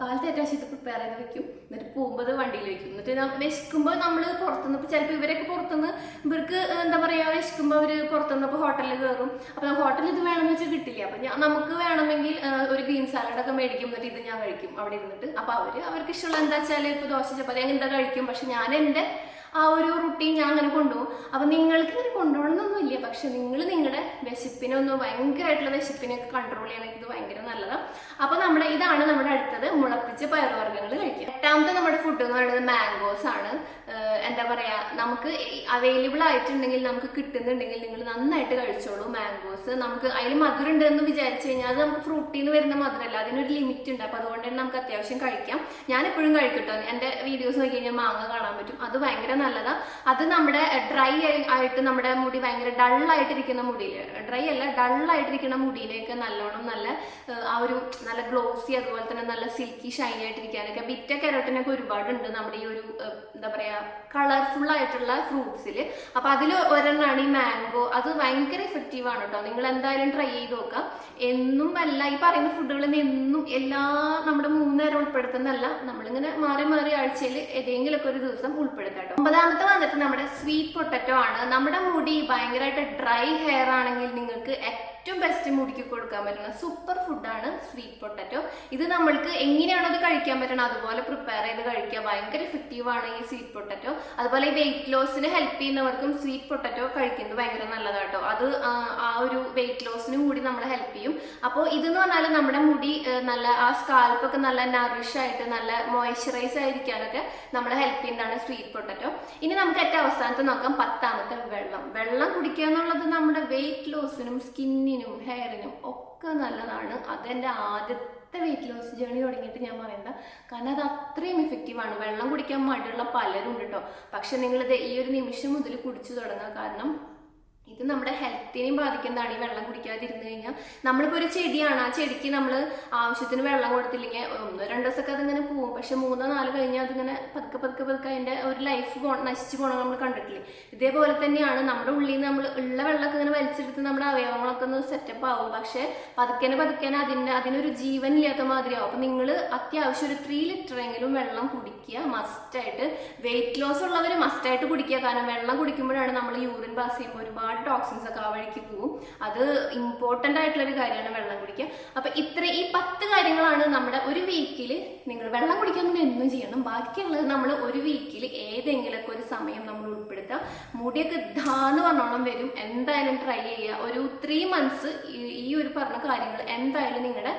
കാലത്ത് ഏറ്റവും ഇത് പ്രിപ്പയർ ചെയ്ത് വെക്കും. എന്നിട്ട് പോകുമ്പോൾ അത് വണ്ടിയിൽ വെക്കും. എന്നിട്ട് വിശക്കുമ്പോൾ നമ്മൾ പുറത്തുനിന്ന് ഇപ്പൊ ചിലപ്പോൾ ഇവരൊക്കെ പുറത്തുനിന്ന് ഇവർക്ക് എന്താ പറയാ വിശക്കുമ്പോൾ അവർ പുറത്തുനിന്ന് ഇപ്പോൾ ഹോട്ടലിൽ കയറും അപ്പൊ ഹോട്ടലിൽ ഇത് വേണമെന്ന് വെച്ചാൽ കിട്ടില്ല. അപ്പൊ ഞാൻ നമുക്ക് വേണമെങ്കിൽ ഒരു ഗ്രീൻ സാലഡ് ഒക്കെ മേടിക്കും. എന്നിട്ട് ഇത് ഞാൻ കഴിക്കും അവിടെ ഇരുന്നിട്ട്. അപ്പൊ അവർ അവർക്ക് ഇഷ്ടമുള്ള എന്താ വെച്ചാൽ ഇപ്പൊ ദോശ ചപ്പാത്തി ഞാൻ എന്താ കഴിക്കും. പക്ഷെ ഞാൻ എന്റെ ആ ഒരു റുട്ടീൻ ഞാൻ അങ്ങനെ കൊണ്ടുപോകും. അപ്പം നിങ്ങൾക്ക് ഇങ്ങനെ കൊണ്ടുപോകണമെന്നൊന്നുമില്ല. പക്ഷെ നിങ്ങൾ നിങ്ങളുടെ വിശപ്പിനെ ഒന്ന് ഭയങ്കരമായിട്ടുള്ള വിശപ്പിനെയൊക്കെ കൺട്രോൾ ചെയ്യണമെങ്കിൽ ഇത് ഭയങ്കര നല്ലതാണ് അപ്പോൾ നമ്മുടെ ഇതാണ് നമ്മുടെ അടുത്തത് മുളപ്പിച്ച പയറുവർഗങ്ങൾ കഴിക്കുക. എട്ടാമത്തെ നമ്മുടെ ഫുഡ് എന്ന് പറയുന്നത് മാംഗോസ് ആണ്. എന്താ പറയാ നമുക്ക് അവൈലബിൾ ആയിട്ടുണ്ടെങ്കിൽ നമുക്ക് കിട്ടുന്നുണ്ടെങ്കിൽ നിങ്ങൾ നന്നായിട്ട് കഴിച്ചോളൂ മാംഗോസ് നമുക്ക് അതിൽ മധുരം ഉണ്ട് എന്ന് വിചാരിച്ചു കഴിഞ്ഞാൽ അത് നമുക്ക് ഫ്രൂട്ടിൽ നിന്ന് വരുന്ന മധുരമല്ല. അതിനൊരു ലിമിറ്റ് ഉണ്ട്. അപ്പോൾ അതുകൊണ്ട് തന്നെ നമുക്ക് അത്യാവശ്യം കഴിക്കാം. ഞാൻ എപ്പോഴും കഴിക്കട്ടോ. എന്റെ വീഡിയോസ് നോക്കി കഴിഞ്ഞാൽ മാങ്ങ കാണാൻ പറ്റും. അത് ഭയങ്കര നല്ലതാ. അത് നമ്മുടെ ഡ്രൈ ആയിട്ട് നമ്മുടെ മുടി ഭയങ്കര ഡൾ ആയിട്ടിരിക്കുന്ന മുടിയിൽ ഡ്രൈ അല്ല ഡൾ ആയിട്ടിരിക്കുന്ന മുടിയിലേക്ക് നല്ലോണം നല്ല ആ ഒരു നല്ല ഗ്ലോസി അതുപോലെ തന്നെ നല്ല സിൽക്കി ഷൈനി ആയിട്ടിരിക്കാനൊക്കെ ബിറ്റ കരോട്ടിനൊക്കെ ഒരുപാടുണ്ട് നമ്മുടെ ഈ ഒരു എന്താ പറയാ കളർഫുൾ ആയിട്ടുള്ള ഫ്രൂട്ട്സിൽ അപ്പോൾ അതിൽ ഒരെണ്ണമാണ് ഈ മാംഗോ. അത് ഭയങ്കര എഫക്റ്റീവ് ആണ് കേട്ടോ നിങ്ങൾ എന്തായാലും ട്രൈ ചെയ്ത് നോക്കുക എന്നും അല്ല ഈ പറയുന്ന ഫുഡുകളിൽ എന്നും എല്ലാ നമ്മുടെ മൂന്നേരം ഉൾപ്പെടുത്തുന്നതല്ല. നമ്മളിങ്ങനെ മാറി മാറി ആഴ്ചയിൽ ഏതെങ്കിലുമൊക്കെ ഒരു ദിവസം ഉൾപ്പെടുത്താം കേട്ടോ ഒമ്പതാമത്തെ വന്നിട്ട് നമ്മുടെ സ്വീറ്റ് പൊട്ടറ്റോ ആണ്. നമ്മുടെ മുടി ഭയങ്കരമായിട്ട് ഡ്രൈ ഹെയർ ആണെങ്കിൽ നിങ്ങൾക്ക് ഏറ്റവും ബെസ്റ്റ് മുടിക്ക് കൊടുക്കാൻ പറ്റുന്ന സൂപ്പർ ഫുഡാണ് സ്വീറ്റ് പൊട്ടറ്റോ ഇത് നമ്മൾക്ക് എങ്ങനെയാണോ അത് കഴിക്കാൻ പറ്റണം അതുപോലെ പ്രിപ്പയർ ചെയ്ത് കഴിക്കുക. ഭയങ്കര എഫക്റ്റീവ് ആണ് ഈ സ്വീറ്റ് പൊട്ടറ്റോ അതുപോലെ ഈ വെയിറ്റ് ലോസിന് ഹെൽപ്പ് ചെയ്യുന്നവർക്കും സ്വീറ്റ് പൊട്ടറ്റോ കഴിക്കുന്നത് ഭയങ്കര നല്ലതാട്ടോ. അത് ആ, ആ ഒരു വെയിറ്റ് ലോസിനും കൂടി നമ്മളെ ഹെൽപ്പ് ചെയ്യും. അപ്പോൾ ഇതെന്ന് പറഞ്ഞാൽ നമ്മുടെ മുടി നല്ല ആ സ്കാൽപ്പൊക്കെ നല്ല നറിഷ് ആയിട്ട് നല്ല മോയ്സ്ചറൈസ് ആയിരിക്കാനൊക്കെ നമ്മളെ ഹെൽപ്പ് ചെയ്യുന്നതാണ് സ്വീറ്റ് പൊട്ടറ്റോ ഇനി നമുക്ക് ഏറ്റവും അവസാനത്തെ നോക്കാം. പത്താമത്തെ വെള്ളം. വെള്ളം കുടിക്കുക എന്നുള്ളത് നമ്മുടെ വെയിറ്റ് ലോസിനും സ്കിന്നിനും ഹെയറിനും ഒക്കെ നല്ലതാണ്. അതെന്റെ ആദ്യത്തെ വെയിറ്റ് ലോസ് ജേണി തുടങ്ങിയിട്ട് ഞാൻ പറയുന്നത്. കാരണം അത് അത്രയും ഇഫക്റ്റീവാണ് ആണ്. വെള്ളം കുടിക്കാൻ മടിയുള്ള പലരും ഉണ്ട് കേട്ടോ പക്ഷെ നിങ്ങളിത് ഈ ഒരു നിമിഷം മുതൽ കുടിച്ചു തുടങ്ങുക കാരണം ഇത് നമ്മുടെ ഹെൽത്തിനെയും ബാധിക്കുന്നതാണ് ഈ വെള്ളം കുടിക്കാതിരുന്നു കഴിഞ്ഞാൽ നമ്മളിപ്പോൾ ഒരു ചെടിയാണ് ആ ചെടിക്ക് നമ്മൾ ആവശ്യത്തിന് വെള്ളം കൊടുത്തില്ലെങ്കിൽ ഒന്നോ രണ്ടോ ദിവസമൊക്കെ അതിങ്ങനെ പോകും പക്ഷെ മൂന്നോ നാലോ കഴിഞ്ഞാൽ അതിങ്ങനെ പതുക്കെ പതുക്കെ പതുക്കെ അതിന്റെ ഒരു ലൈഫ് പോ നശിച്ചു പോകണം നമ്മൾ കണ്ടിട്ടില്ലേ? ഇതേപോലെ തന്നെയാണ് നമ്മുടെ ഉള്ളിൽ നിന്ന് നമ്മൾ ഉള്ള വെള്ളമൊക്കെ ഇങ്ങനെ വലിച്ചെടുത്ത് നമ്മുടെ അവയവങ്ങളൊക്കെ ഒന്ന് സെറ്റപ്പ് ആവും. പക്ഷേ പതുക്കനെ പതുക്കനെ അതിന്റെ അതിനൊരു ജീവൻ ഇല്ലാത്ത മാതിരിയാവും. അപ്പം നിങ്ങൾ അത്യാവശ്യം ഒരു ത്രീ ലിറ്ററെങ്കിലും വെള്ളം കുടിക്കുക മസ്റ്റായിട്ട് വെയിറ്റ് ലോസ് ഉള്ളവർ മസ്റ്റായിട്ട് കുടിക്കുക. കാരണം വെള്ളം കുടിക്കുമ്പോഴാണ് നമ്മൾ യൂറിൻ പാസ് ചെയ്യുമ്പോൾ ഒരുപാട് ടോക്സിൻസ് ഒക്കെ ആ വഴിക്ക് പോകും അത് ഇമ്പോർട്ടന്റ് ആയിട്ടുള്ള ഒരു കാര്യമാണ് വെള്ളം കുടിക്കുക. അപ്പം ഇത്ര ഈ പത്ത് കാര്യങ്ങളാണ് നമ്മുടെ ഒരു വീക്കിൽ നിങ്ങൾ വെള്ളം കുടിക്കാൻ തന്നെ എന്നും ചെയ്യണം. ബാക്കിയുള്ളത് നമ്മൾ ഒരു വീക്കിൽ ഏതെങ്കിലുമൊക്കെ ഒരു സമയം നമ്മൾ ഉൾപ്പെടുത്തുക. മുടിയൊക്കെ ധാന്ന് പറഞ്ഞോളം വരും. എന്തായാലും ട്രൈ ചെയ്യുക. ഒരു ത്രീ മന്ത്സ് ഈ ഒരു പറഞ്ഞ കാര്യങ്ങൾ എന്തായാലും നിങ്ങളുടെ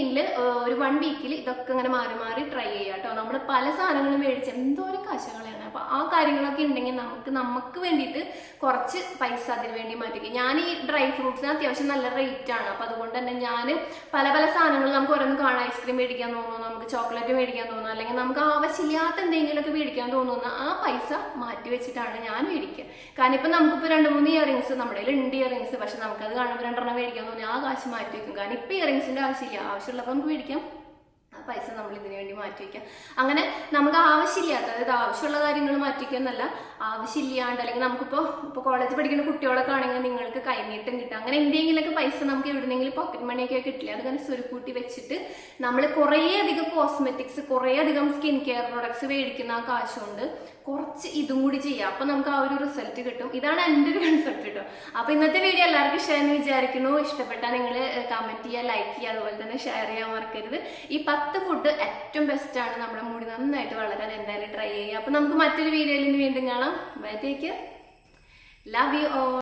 റുട്ടീനിൽ ഒരു വൺ വീക്കിൽ ഇതൊക്കെ ഇങ്ങനെ മാറി മാറി ട്രൈ ചെയ്യുക കേട്ടോ നമ്മൾ പല സാധനങ്ങളും മേടിച്ച് എന്തോരം കാശുകളാണ്. അപ്പോൾ ആ കാര്യങ്ങളൊക്കെ ഉണ്ടെങ്കിൽ നമുക്ക് നമുക്ക് വേണ്ടിയിട്ട് കുറച്ച് പൈസ അതിന് വേണ്ടി മാറ്റിക്കും. ഞാൻ ഈ ഡ്രൈ ഫ്രൂട്ട്സിന് അത്യാവശ്യം നല്ല റേറ്റ് ആണ്. അപ്പോൾ അതുകൊണ്ട് തന്നെ ഞാൻ പല പല സാധനങ്ങൾ നമുക്ക് ഓരോന്ന് കാണാം. ഐസ്ക്രീം മേടിക്കാൻ തോന്നുന്നു നമുക്ക് ചോക്ലേറ്റ് മേടിക്കാൻ തോന്നുന്നു അല്ലെങ്കിൽ നമുക്ക് ആവശ്യമില്ലാത്ത എന്തെങ്കിലുമൊക്കെ മേടിക്കാൻ തോന്നുന്ന. ആ പൈസ മാറ്റി വെച്ചിട്ടാണ് ഞാൻ മേടിക്കുക. കാരണം ഇപ്പം നമുക്കിപ്പോൾ രണ്ട് മൂന്ന് ഇയറിങ്സ് നമ്മുടെ ഉണ്ട് ഇയറിങ്സ് പക്ഷെ നമുക്കത് കാണുമ്പോൾ രണ്ടെണ്ണം മേടിക്കാൻ തോന്നി ആ കാശ് മാറ്റി വെക്കും. കാരണം ഇപ്പം ഇയറിങ്സിന്റെ ആവശ്യമില്ല. ആവശ്യമുള്ളപ്പോൾ നമുക്ക് മേടിക്കാം. ആ പൈസ നമ്മൾ ഇതിനു വേണ്ടി മാറ്റി വയ്ക്കാം അങ്ങനെ നമുക്ക് ആവശ്യമില്ലാത്ത അതായത് ആവശ്യമുള്ള കാര്യങ്ങൾ മാറ്റി വയ്ക്കുക എന്നല്ല ആവശ്യമില്ലാണ്ട് അല്ലെങ്കിൽ നമുക്കിപ്പോൾ ഇപ്പോൾ കോളേജ് പഠിക്കുന്ന കുട്ടികളൊക്കെ ആണെങ്കിൽ നിങ്ങൾക്ക് കൈനീട്ടം കിട്ടും. അങ്ങനെ എന്തെങ്കിലുമൊക്കെ പൈസ നമുക്ക് എവിടെന്നെങ്കിലും പോക്കറ്റ് മണിയൊക്കെ കിട്ടില്ല. അതിങ്ങനെ സ്വരുക്കൂട്ടി വെച്ചിട്ട് നമ്മൾ കുറേ അധികം കോസ്മെറ്റിക്സ് കുറേ അധികം സ്കിൻ കെയർ പ്രൊഡക്ട്സ് മേടിക്കുന്ന ആ കാശുകൊണ്ട് കുറച്ച് ഇതും കൂടി ചെയ്യുക അപ്പൊ നമുക്ക് ആ ഒരു റിസൾട്ട് കിട്ടും. ഇതാണ് എന്റെ ഒരു കൺസെപ്റ്റ് കേട്ടോ അപ്പൊ ഇന്നത്തെ വീഡിയോ എല്ലാവർക്കും ഇഷ്ടമെന്ന് വിചാരിക്കുന്നു. ഇഷ്ടപ്പെട്ടാൽ നിങ്ങൾ കമന്റ് ചെയ്യുക ലൈക്ക് ചെയ്യുക അതുപോലെ തന്നെ ഷെയർ ചെയ്യാൻ മറക്കരുത്. ഈ പത്ത് ഫുഡ് ഏറ്റവും ബെസ്റ്റ് ആണ് നമ്മുടെ മുടി നന്നായിട്ട് വളരാൻ എന്തായാലും ട്രൈ ചെയ്യുക. അപ്പൊ നമുക്ക് മറ്റൊരു വീഡിയോയിൽ വീണ്ടും കാണാം. Bye take love you all